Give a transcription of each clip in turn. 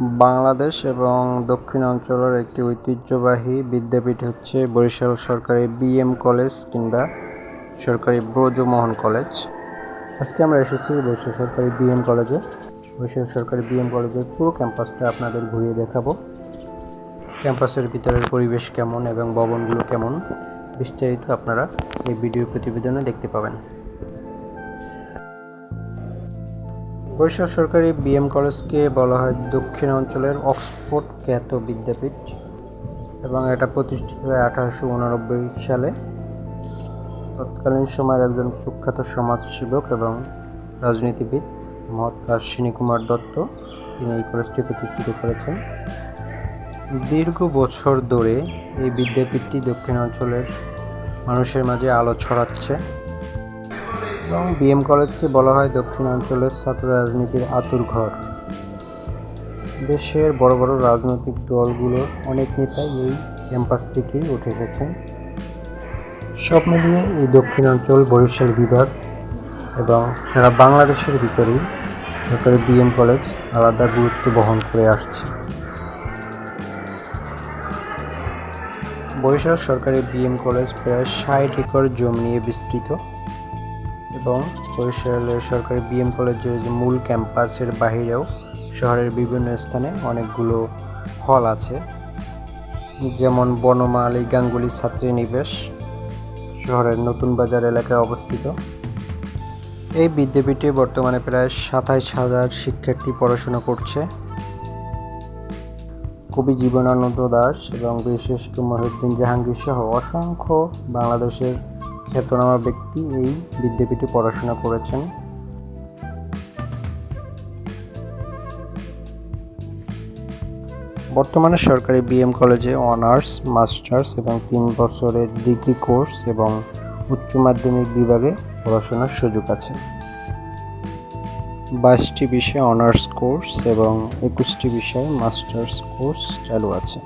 বাংলাদেশ এবং দক্ষিণ অঞ্চলের একটি ঐতিহ্যবাহী বিদ্যাপীঠ হচ্ছে বরিশাল সরকারি বিএম কলেজ কিংবা সরকারি ব্রজমোহন কলেজ। আজকে আমরা এসেছি বরিশাল সরকারি বিএম কলেজে। বরিশাল সরকারি বিএম কলেজের পুরো ক্যাম্পাসটা আপনাদের ঘুরিয়ে দেখাবো। ক্যাম্পাসের ভিতরের পরিবেশ কেমন এবং ভবনগুলো কেমন, বিস্তারিত আপনারা এই ভিডিও প্রতিবেদনে দেখতে পাবেন। বরিশাল সরকারি বিএম কলেজকে বলা হয় দক্ষিণ অঞ্চলের অক্সফোর্ড খ্যাত বিদ্যাপীঠ এবং এটা প্রতিষ্ঠিত হয় আঠারোশো উননব্বই সালে। তৎকালীন সময়ের একজন সুখ্যাত সমাজসেবক এবং রাজনীতিবিদ মহাত্মা অশ্বিনী কুমার দত্ত, তিনি এই কলেজটি প্রতিষ্ঠিত করেছেন। দীর্ঘ বছর ধরে এই বিদ্যাপীঠটি দক্ষিণ অঞ্চলের মানুষের মাঝে আলো ছড়াচ্ছে। এবং বিএম কলেজকে বলা হয় দক্ষিণাঞ্চলের ছাত্র রাজনীতির আতুর ঘর। দেশের বড় বড় রাজনৈতিক দলগুলোর অনেক নেতাই এই ক্যাম্পাস থেকেই উঠে এসেছেন। সব মিলিয়ে এই দক্ষিণাঞ্চল বরিশাল বিভাগ এবং সারা বাংলাদেশের ভিতরেই সরকারি বিএম কলেজ আলাদা গুরুত্ব বহন করে আসছে। বরিশাল সরকারি বিএম কলেজ প্রায় ষাট একর জমি নিয়ে বিস্তৃত। এবং বরিশালের সরকারি বিএম কলেজের যে মূল ক্যাম্পাসের বাহিরেও শহরের বিভিন্ন স্থানে অনেকগুলো হল আছে। যেমন বনমালী গাঙ্গুলি ছাত্রীনিবাস শহরের নতুন বাজার এলাকায় অবস্থিত। এই বিদ্যাপীঠে বর্তমানে প্রায় সাতাইশ হাজার শিক্ষার্থী পড়াশোনা করছে। কবি জীবনানন্দ দাস এবং বিশিষ্ট মহিউদ্দিন জাহাঙ্গীর সহ অসংখ্য বাংলাদেশের খ্যাতনামা ব্যক্তি এই বিদ্যাপীঠে পড়াশোনা করেছেন। বর্তমানে সরকারি বিএম কলেজে অনার্স, মাস্টার্স এবং তিন বছরের ডিগ্রি কোর্স এবং উচ্চ মাধ্যমিক বিভাগে পড়াশোনার সুযোগ আছে। বাইশটি বিষয়ে অনার্স কোর্স এবং একুশটি বিষয়ে মাস্টার্স কোর্স চালু আছে।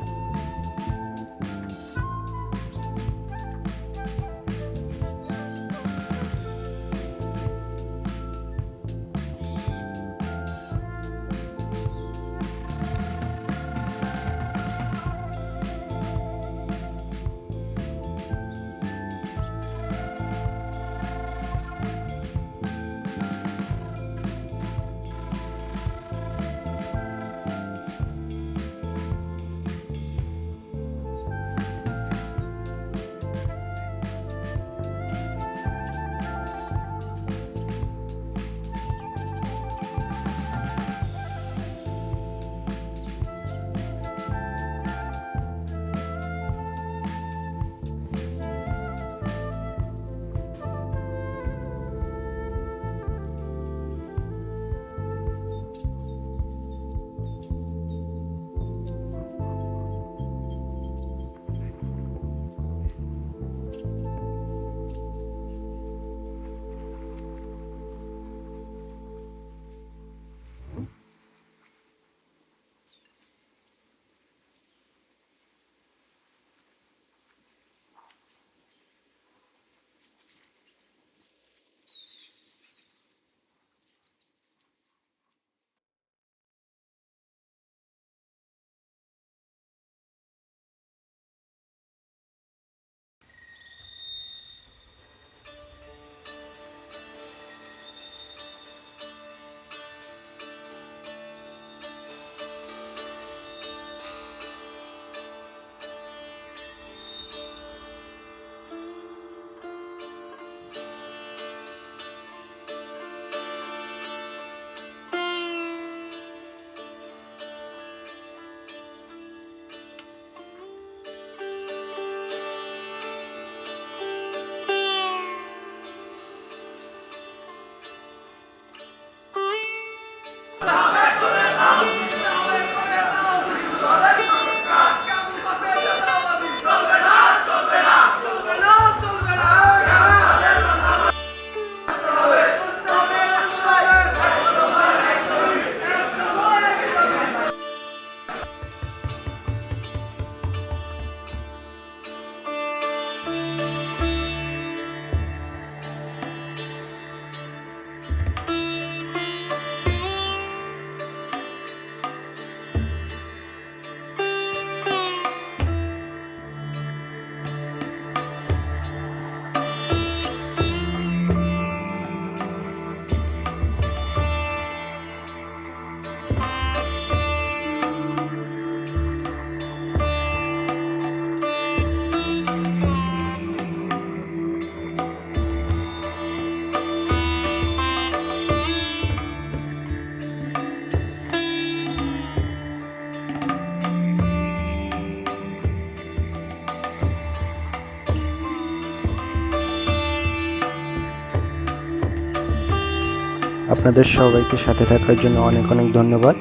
আপনাদের সবাইকে সাথে থাকার জন্য অনেক অনেক ধন্যবাদ।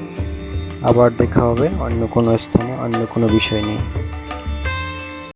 আবার দেখা হবে অন্য কোনো স্থানে, অন্য কোনো বিষয় নিয়ে।